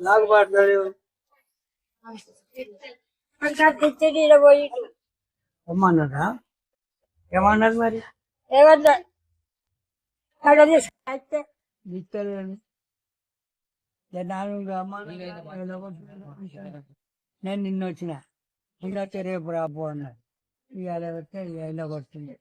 నాకు ఏమన్నారు మరి. నేను నిన్న వచ్చిన. ఇలా రేపు రాబో అన్నారు. ఇవాళ వస్తే ఇలా కొడుతుంది.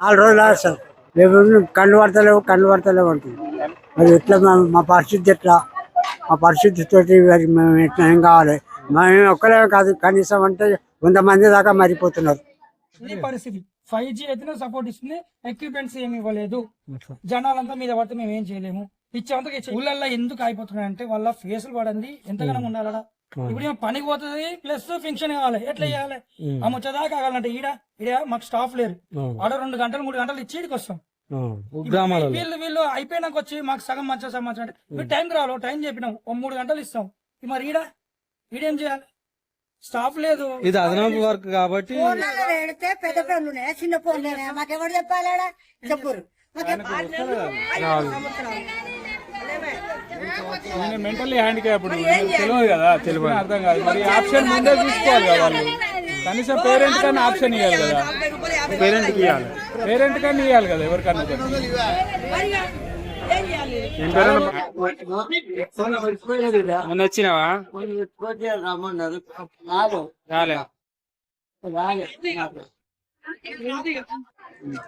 నాలుగు రోజులు సార్ రేపు కళ్ళు పడతలేవు కళ్ళు పడతలేవు అంటుంది మరి ఎట్లా మా- మా పరిస్థితి ఎట్లా? మా పరిస్థితి తోటి మరి మేము ఎట్లా ఏం కావాలి? మేము ఒక్కలే కాదు కనీసం అంటే వంద మంది దాకా మరిపోతున్నారు. ఈ పరిస్థితి. ఫైవ్ జీ అయితే సపోర్ట్ ఇస్తుంది ఎక్విప్మెంట్స్ ఏమి ఇవ్వలేదు. జనాలంతా మీద పడితే మేము ఏం చేయలేము. ఇచ్చేంతకు ఇచ్చే ఊళ్ళల్లో ఎందుకు అయిపోతున్నాయి అంటే వాళ్ళ ఫేసులు పడింది ఎంతగానో ఉండాలడా ఇప్పుడు ఏమో పనికి పోతుంది? ప్లస్ ఫంక్షన్ కావాలి. ఎట్లా చేయాలి? ఆ ముచ్చదా కావాలంటే ఈడ ఈడ మాకు స్టాఫ్ లేరు. ఆడ రెండు గంటలు మూడు గంటలు ఇచ్చి వస్తాం. వీళ్ళు వీళ్ళు అయిపోయినాక వచ్చి మాకు సగం మంచి సగం మంచి అంటే మీరు టైం రావాలి టైం చెప్పినాం ఓ మూడు గంటలు ఇస్తాం. మరి ఈడ ఈడేం చేయాలి? స్టాఫ్ లేదు. ఇది అదనపు వర్క్ కాబట్టి పెడితే పెద్ద ఫోన్లు చిన్న ఫోన్లు మాకెవరు చెప్పాలా చెప్పురు మెంటల్లీ హ్యాండిక్యాప్డ్ తెలియదు కదా తెలియదు. అర్థం కాదు. మరి ఆప్షన్ ముందే చూసుకోవాలి కదా వాళ్ళు. కనీసం పేరెంట్ కన్నా ఆప్షన్ ఇవ్వాలి కదా. పేరెంట్కి ఇవ్వాలి పేరెంట్ కన్నా ఇవ్వాలి కదా ఎవరికన్నా. మొన్న వచ్చినావా? రాదు రాలే.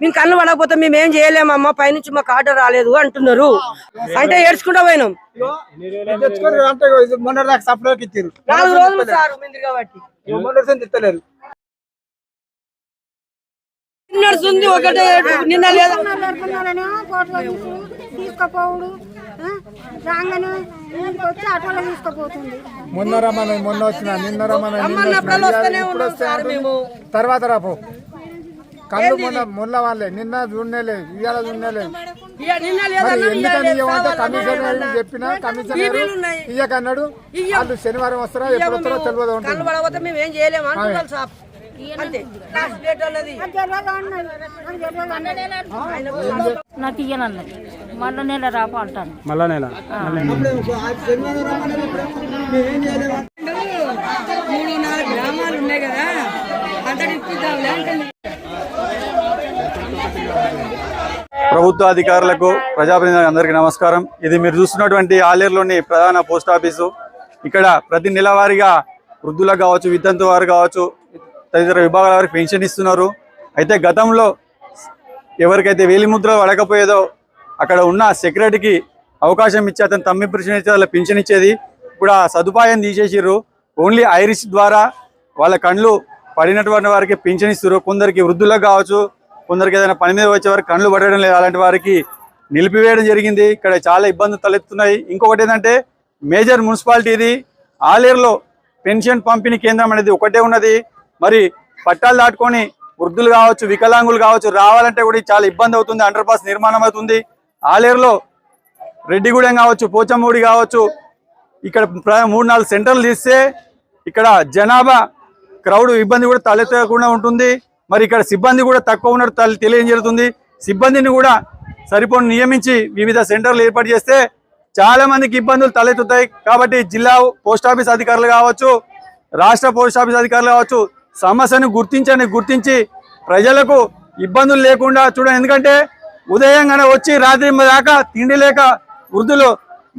మేము కళ్ళు పడకపోతే మేము ఏం చేయలేమమ్మా పైనుంచి మాకు ఆర్డర్ రాలేదు అంటున్నారు. అంటే ఏడ్చుకుంటా పోయినాం. నాలుగు రోజులు సార్ కాబట్టి. నడుస్తుంది ఒకటే నిన్న లేదా. తీసుకుపోవుడు రాగానే ఇంటికి వచ్చి ఆటోలో తీసుకుపోతుంది. మొన్న రమ్మని మొన్న వచ్చిన నిన్న రమ్మని. తర్వాత రాపో. కళ్ళు మొన్న మొన్న వాళ్ళే నిన్న చూడలేదు ఇవాళ చూడలేదు మరి ఎందుకని కమిషనర్ చెప్పినా కమిషనర్ ఉన్నాయి. ఇయ్యకన్నాడు. వాళ్ళు శనివారం వస్తారా ఎప్పుడు వస్తారో తెలియదు కళ్ళు మేము ఏం చేయలేము సార్ నాకు ఇయ్యనన్నది మళ్ళీ నెల రాప అంటాను మళ్ళా నెల. మూడు నాలుగు గ్రామాలు ఉన్నాయి కదా అంతటి అంటుంది ప్రభుత్వ అధికారులకు ప్రజాప్రతినిధులకు అందరికీ నమస్కారం. ఇది మీరు చూస్తున్నటువంటి ఆలేరులోని ప్రధాన పోస్ట్ ఆఫీసు. ఇక్కడ ప్రతి నెలవారీగా వృద్ధులకు కావచ్చు వితంతు వారు కావచ్చు తదితర విభాగాల వారికి పెన్షన్ ఇస్తున్నారు. అయితే గతంలో ఎవరికైతే వేలిముద్ర పడకపోయేదో అక్కడ ఉన్న సెక్రటరీకి అవకాశం ఇచ్చి అతను తమ్మి ప్రశ్న వాళ్ళ పెన్షన్ ఇచ్చేది ఇప్పుడు ఆ సదుపాయం తీసేసిర్రు. ఓన్లీ ఐరిష్ ద్వారా వాళ్ళ కళ్ళు పడినటువంటి వారికి పెన్షన్ ఇస్తారు కొందరికి వృద్ధులకు కావచ్చు కొందరికి ఏదైనా పని మీద వచ్చే వారికి కళ్ళు పడడం లేదు. అలాంటి వారికి నిలిపివేయడం జరిగింది. ఇక్కడ చాలా ఇబ్బందులు తలెత్తున్నాయి. ఇంకొకటి ఏంటంటే మేజర్ మున్సిపాలిటీ ఇది ఆలేరులో పెన్షన్ పంపిణీ కేంద్రం అనేది ఒకటే ఉన్నది. మరి పట్టాలు దాటుకొని వృద్ధులు కావచ్చు వికలాంగులు కావచ్చు రావాలంటే కూడా చాలా ఇబ్బంది అవుతుంది. అండర్ పాస్ నిర్మాణం అవుతుంది. ఆలేరులో రెడ్డిగూడెం కావచ్చు పోచమ్మూడి కావచ్చు ఇక్కడ ప్ర- మూడు నాలుగు సెంటర్లు తీస్తే ఇక్కడ జనాభా క్రౌడ్ ఇబ్బంది కూడా తలెత్తకుండా ఉంటుంది. మరి ఇక్కడ సిబ్బంది కూడా తక్కువ ఉన్నట్టు తల- తెలియజేరుతుంది సిబ్బందిని కూడా సరిపోని నియమించి వివిధ సెంటర్లు ఏర్పాటు చేస్తే చాలా మందికి ఇబ్బందులు తలెత్తుతాయి. కాబట్టి జిల్లా పోస్ట్ ఆఫీస్ అధికారులు కావచ్చు రాష్ట్ర పోస్ట్ ఆఫీస్ అధికారులు కావచ్చు సమస్యను గుర్తించని గుర్తించి ప్రజలకు ఇబ్బందులు లేకుండా చూడండి. ఎందుకంటే ఉదయంగానే వచ్చి రాత్రి దాకా తిండి లేక వృద్ధులు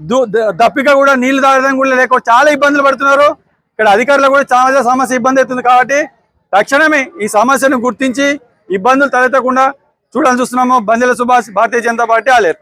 దు- ద- దప్పిక కూడా నీళ్ళు తాగడం కూడా లేక చాలా ఇబ్బందులు పడుతున్నారు. ఇక్కడ అధికారులు కూడా చాలా సమస్య ఇబ్బంది అవుతుంది కాబట్టి తక్షణమే ఈ సమస్యను గుర్తించి ఇబ్బందులు తలెత్తకుండా చూడాలని చూస్తున్నాము. బందెల సుభాష్ భారతీయ జనతా పార్టీ ఆలేరు.